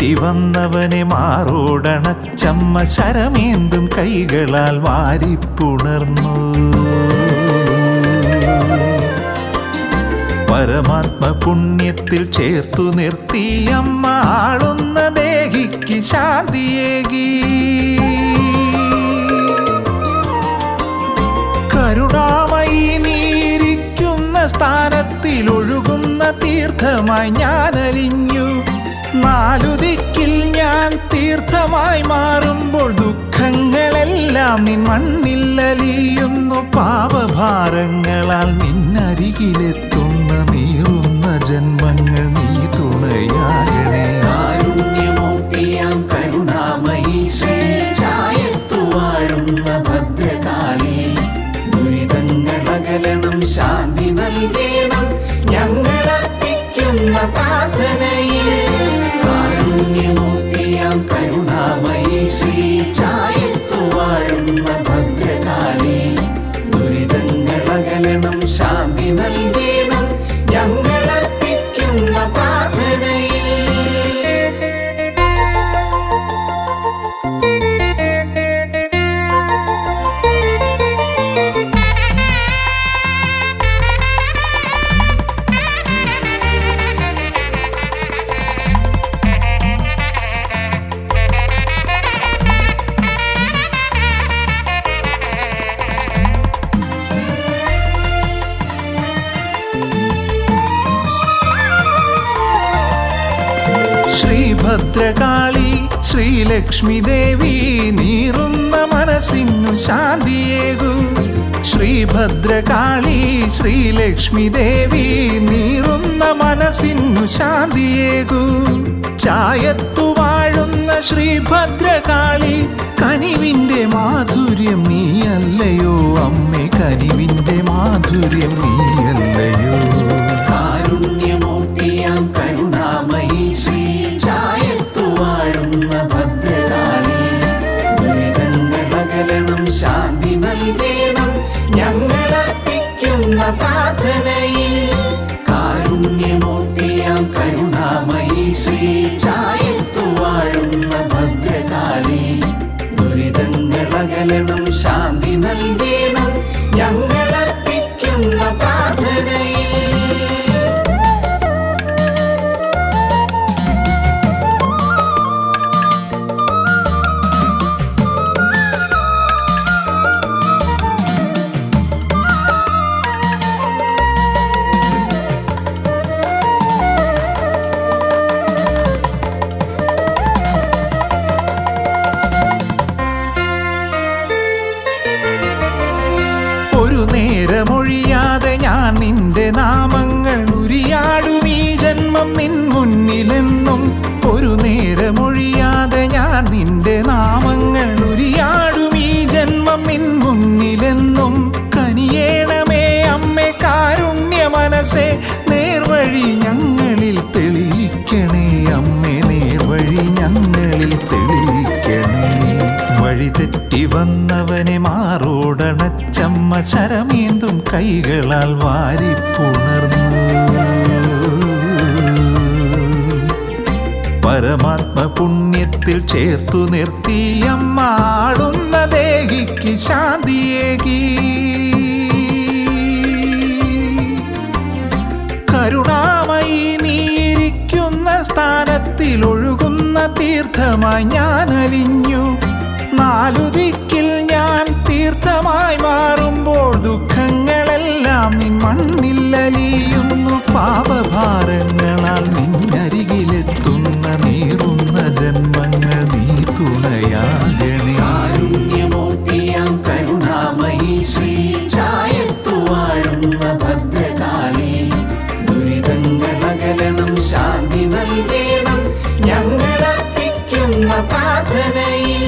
തെറ്റി വന്നവനെ മാറോടണച്ചമ്മ ശരമേന്തും കൈകളാൽ വാരിപ്പുണർന്നു. പരമാത്മ പുണ്യത്തിൽ ചേർത്തു നിർത്തി അമ്മ ആളുന്ന ദേഹിക്ക് ശാന്തിയേകി. കരുണാമയി നീരിക്കുന്ന സ്ഥാനത്തിൽ ഒഴുകുന്ന തീർത്ഥമായി ഞാൻ ദിക്കിൽ ഞാൻ തീർത്ഥമായി മാറുമ്പോൾ ദുഃഖങ്ങളെല്ലാം നിൻ മണ്ണിൽ അലിയുന്നു പാപഭാരങ്ങളാൽ നിന്നരികിലെത്തുന്ന നീറുന്ന ജന്മങ്ങൾ നീ തുണയാകണേ. കാരുണ്യമൂർത്തിയാം കരുണാമയി ഭദ്രകാളി. ശാന്തി നൽകണം കാരുണ്യമൂർത്തിയാം ശ്രീഭദ്രകാളി ശ്രീലക്ഷ്മി ദേവി നീറുന്ന മനസ്സിനു ശാന്തിയേകും. ശ്രീഭദ്രകാളി ശ്രീലക്ഷ്മി ദേവി നീറുന്ന മനസ്സിനു ശാന്തിയേകും. ചായത്തു വാഴുന്ന ശ്രീഭദ്രകാളി കനിവിന്റെ മാധുര്യം നീയല്ലയോ? അമ്മേ കനിവിന്റെ മാധുര്യം നീയല്ലയോ? കാരുണ്യമൂർത്തിയാം കരുണാമയി ശ്രീ ചായത്തു വാഴുന്ന ഭദ്രകാളി. ദുരിതങ്ങളകലണം ശാന്തി നൽകണം നേരമൊഴിയാതെ ഞാൻ നിന്റെ നാമങ്ങൾ ഉരിയാടും. ഈ ജന്മം നിൻ മുന്നിലെന്നും ഒരു നേരമൊഴിയാതെ ഞാൻ നിന്റെ നാമങ്ങൾ ഉരിയാടും. ഈ ജന്മം നിൻ മുന്നിലെന്നും കനിയേണമേ അമ്മേ കാരുണ്യ മനസ്സേ നേർവഴി ഞങ്ങളിൽ തെളിയിക്കണേ അമ്മേ. മാറോടണച്ചമ്മ ശരമേന്തും കൈകളാൽ വാരിപ്പുണർന്നു. പരമാത്മ പുണ്യത്തിൽ ചേർത്തു നിർത്തി അമ്മ ആടുന്ന ദേഹിക്ക് ശാന്തിയേകി. കരുണാമയി നീരിക്കുന്ന സ്ഥാനത്തിൽ ഒഴുകുന്ന തീർത്ഥമായി ഞാൻ അലിഞ്ഞു നാലു ദിക്കിൽ ഞാൻ തീർത്ഥമായി മാറുമ്പോൾ ദുഃഖങ്ങളെല്ലാം നിൻ മണ്ണില്ലലിയുന്നു പാപഭാരങ്ങളാൽ നിന്നരികിലെത്തുന്ന നീറുന്ന ജന്മങ്ങൾ നീ തുണയാകണി. ആരുണ്യമൂർത്തിയാം കരുണാമയി ശ്രീ ചായത്തു വാഴുന്ന ഭദ്രകാളി. ദുരിതങ്ങൾ അകലണം ശാന്തി നൽകണം ഞങ്ങൾ പ്രാർത്ഥനയിൽ.